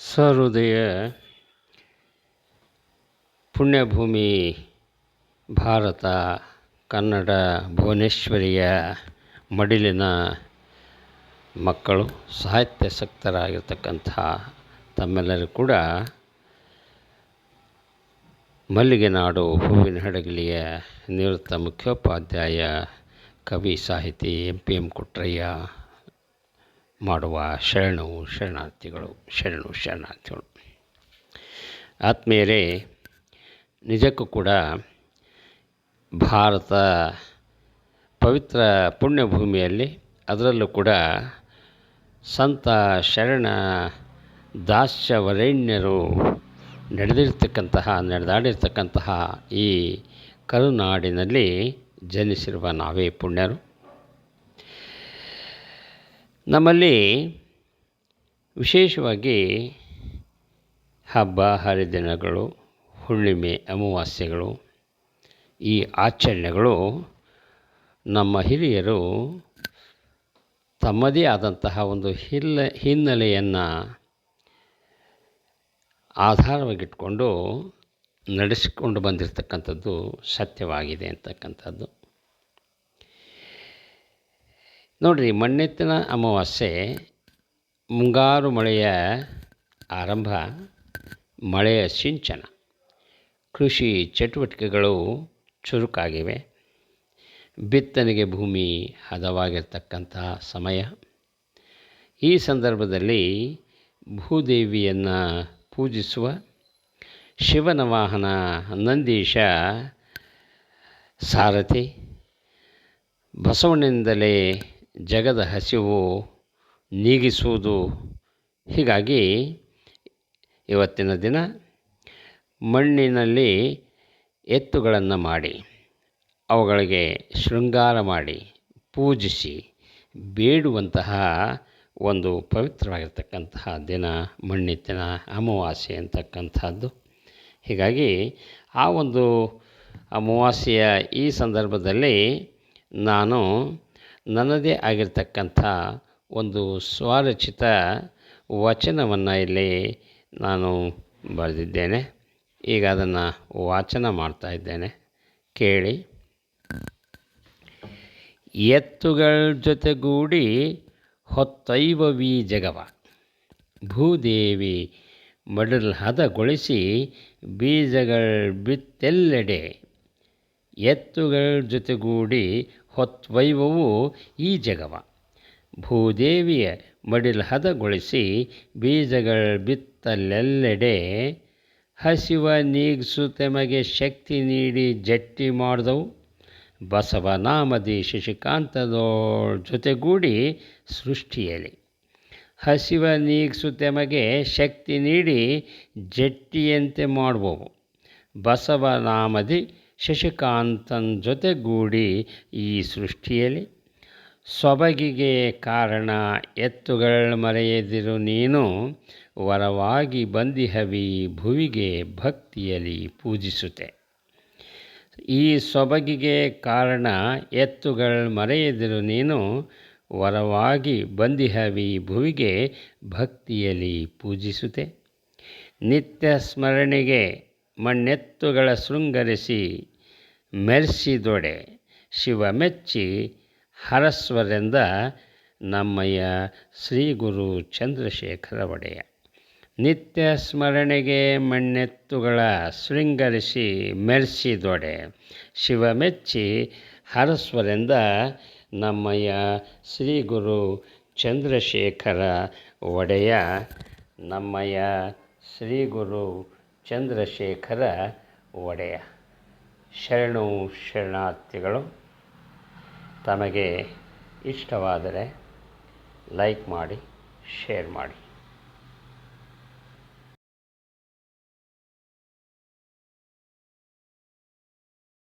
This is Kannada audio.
ಸಹೃದಯ ಪುಣ್ಯಭೂಮಿ ಭಾರತ, ಕನ್ನಡ, ಭುವನೇಶ್ವರಿಯ ಮಡಿಲಿನ ಮಕ್ಕಳು ಸಾಹಿತ್ಯಾಸಕ್ತರಾಗಿರ್ತಕ್ಕಂಥ ತಮ್ಮೆಲ್ಲರೂ ಕೂಡ ಮಲ್ಲಿಗೆ ನಾಡು ಹೂವಿನ ಹಡಗಲಿಯ ನಿವೃತ್ತ ಮುಖ್ಯೋಪಾಧ್ಯಾಯ, ಕವಿ, ಸಾಹಿತಿ ಎಂ ಪಿ ಎಂ ಕುಟ್ರಯ್ಯ ಮಾಡುವ ಶರಣವು ಶರಣಾರ್ಥಿಗಳು, ಶರಣು ಶರಣಾರ್ಥಿಗಳು. ಆತ್ಮೀಯರೇ, ನಿಜಕ್ಕೂ ಕೂಡ ಭಾರತ ಪವಿತ್ರ ಪುಣ್ಯಭೂಮಿಯಲ್ಲಿ ಅದರಲ್ಲೂ ಕೂಡ ಸಂತ ಶರಣ ದಾಸ್ಯವರೇಣ್ಯರು ನಡೆದಿರ್ತಕ್ಕಂತಹ, ನಡೆದಾಡಿರ್ತಕ್ಕಂತಹ ಈ ಕರುನಾಡಿನಲ್ಲಿ ಜನಿಸಿರುವ ನಾವೇ ಪುಣ್ಯರು. ನಮ್ಮಲ್ಲಿ ವಿಶೇಷವಾಗಿ ಹಬ್ಬ, ಹರಿದಿನಗಳು, ಹುಣ್ಣಿಮೆ, ಅಮಾವಾಸ್ಯೆಗಳು ಈ ಆಚರಣೆಗಳು ನಮ್ಮ ಹಿರಿಯರು ತಮ್ಮದೇ ಆದಂತಹ ಒಂದು ಹಿಲ್ಲ, ಹಿನ್ನೆಲೆಯನ್ನು ಆಧಾರವಾಗಿಟ್ಕೊಂಡು ನಡೆಸಿಕೊಂಡು ಬಂದಿರತಕ್ಕಂಥದ್ದು ಸತ್ಯವಾಗಿದೆ ಅಂತಕ್ಕಂಥದ್ದು. ನೋಡಿರಿ ಮಣ್ಣೆತ್ತಿನ ಅಮಾವಾಸ್ಯೆ, ಮುಂಗಾರು ಮಳೆಯ ಆರಂಭ, ಮಳೆಯ ಸಿಂಚನ. ಕೃಷಿ ಚಟುವಟಿಕೆಗಳು ಚುರುಕಾಗಿವೆ. ಬಿತ್ತನೆಗೆ ಭೂಮಿ ಹದವಾಗಿರ್ತಕ್ಕಂಥ ಸಮಯ. ಈ ಸಂದರ್ಭದಲ್ಲಿ ಭೂದೇವಿಯನ್ನು ಪೂಜಿಸುವ ಶಿವನ ವಾಹನ ನಂದೀಶ ಸಾರಥಿ ಬಸವಣ್ಣಿಂದಲೇ ಜಗದ ಹಸಿವು ನೀಗಿಸುವುದು. ಹೀಗಾಗಿ ಇವತ್ತಿನ ದಿನ ಮಣ್ಣಿನಲ್ಲಿ ಎತ್ತುಗಳನ್ನು ಮಾಡಿ, ಅವುಗಳಿಗೆ ಶೃಂಗಾರ ಮಾಡಿ, ಪೂಜಿಸಿ ಬೇಡುವಂತಹ ಒಂದು ಪವಿತ್ರವಾಗಿರ್ತಕ್ಕಂತಹ ದಿನ, ಮಣ್ಣಿತ್ತಿನ ಅಮಾವಾಸ್ಯೆ ಅಂತಕ್ಕಂಥದ್ದು. ಹೀಗಾಗಿ ಆ ಒಂದು ಅಮಾವಾಸ್ಯೆಯ ಈ ಸಂದರ್ಭದಲ್ಲಿ ನಾನು ನನ್ನದೇ ಆಗಿರ್ತಕ್ಕಂಥ ಒಂದು ಸ್ವರಚಿತ ವಚನವನ್ನು ಇಲ್ಲಿ ನಾನು ಬರೆದಿದ್ದೇನೆ. ಈಗ ಅದನ್ನು ವಾಚನ ಮಾಡ್ತಾ ಇದ್ದೇನೆ. ಕೇಳಿ. ಎತ್ತುಗಳ ಜೊತೆಗೂಡಿ ಹೊತ್ತೈವವಿ ಜಗವ ಭೂದೇವಿ ಮಡಲ್ ಹದಗೊಳಿಸಿ ಬೀಜಗಳ ಬಿತ್ತೆಲ್ಲೆಡೆ. ಎತ್ತುಗಳ ಜೊತೆಗೂಡಿ ಹೊತ್ವೈವವು ಈ ಜಗವ. ಭೂದೇವಿಯ ಮಡಿಲ್ ಹದಗೊಳಿಸಿ ಬೀಜಗಳ ಬಿತ್ತಲೆಲ್ಲೆಡೆ ಹಸಿವ ನೀಗಿಸು ತೆಮಗೆ ಶಕ್ತಿ ನೀಡಿ ಜಟ್ಟಿ ಮಾಡಿದವು. ಬಸವ ನಾಮದಿ ಶಶಿಕಾಂತದೋಳ್ ಜೊತೆಗೂಡಿ ಸೃಷ್ಟಿಯಲ್ಲಿ ಹಸಿವ ನೀಗಿಸು ತೆಮಗೆ ಶಕ್ತಿ ನೀಡಿ ಜಟ್ಟಿಯಂತೆ ಮಾಡುವವು. ಬಸವ ನಾಮದಿ ಶಶಿಕಾಂತನ ಜೊತೆಗೂಡಿ ಈ ಸೃಷ್ಟಿಯಲ್ಲಿ. ಸೊಬಗಿಗೆ ಕಾರಣ, ಎತ್ತುಗಳ ಮರೆಯದಿರು ನೀನು, ವರವಾಗಿ ಬಂದಿಹವಿ ಭುವಿಗೆ ಭಕ್ತಿಯಲ್ಲಿ ಪೂಜಿಸುತ್ತೆ ಈ ಸೊಬಗಿಗೆ ಕಾರಣ, ಎತ್ತುಗಳ ಮರೆಯದಿರು ನೀನು, ವರವಾಗಿ ಬಂದಿಹವಿ ಭುವಿಗೆ ಭಕ್ತಿಯಲ್ಲಿ ಪೂಜಿಸುತ್ತೆ ನಿತ್ಯ ಸ್ಮರಣೆಗೆ ಮಣ್ಣೆತ್ತುಗಳ ಶೃಂಗರಿಸಿ ಮೆರೆಸಿದೊಡೆ ಶಿವ ಮೆಚ್ಚಿ ಹರಸ್ವರೆಂದ ನಮ್ಮಯ್ಯ ಶ್ರೀ ಗುರು ಚಂದ್ರಶೇಖರ ಒಡೆಯ ನಿತ್ಯ ಸ್ಮರಣೆಗೆ ಮಣ್ಣೆತ್ತುಗಳ ಶೃಂಗರಿಸಿ ಮೆರೆಸಿದೊಡೆ ಶಿವ ಮೆಚ್ಚಿ ಹರಸ್ವರೆಂದ ನಮ್ಮಯ್ಯ ಶ್ರೀ ಗುರು ಚಂದ್ರಶೇಖರ ಒಡೆಯ ನಮ್ಮಯ್ಯ ಶ್ರೀ ಗುರು ಚಂದ್ರಶೇಖರ ಒಡೆಯ. ಶರಣು ಶರಣಾರ್ಥಿಗಳು ತಮಗೆ ಇಷ್ಟವಾದರೆ ಲೈಕ್ ಮಾಡಿ ಶೇರ್ ಮಾಡಿ.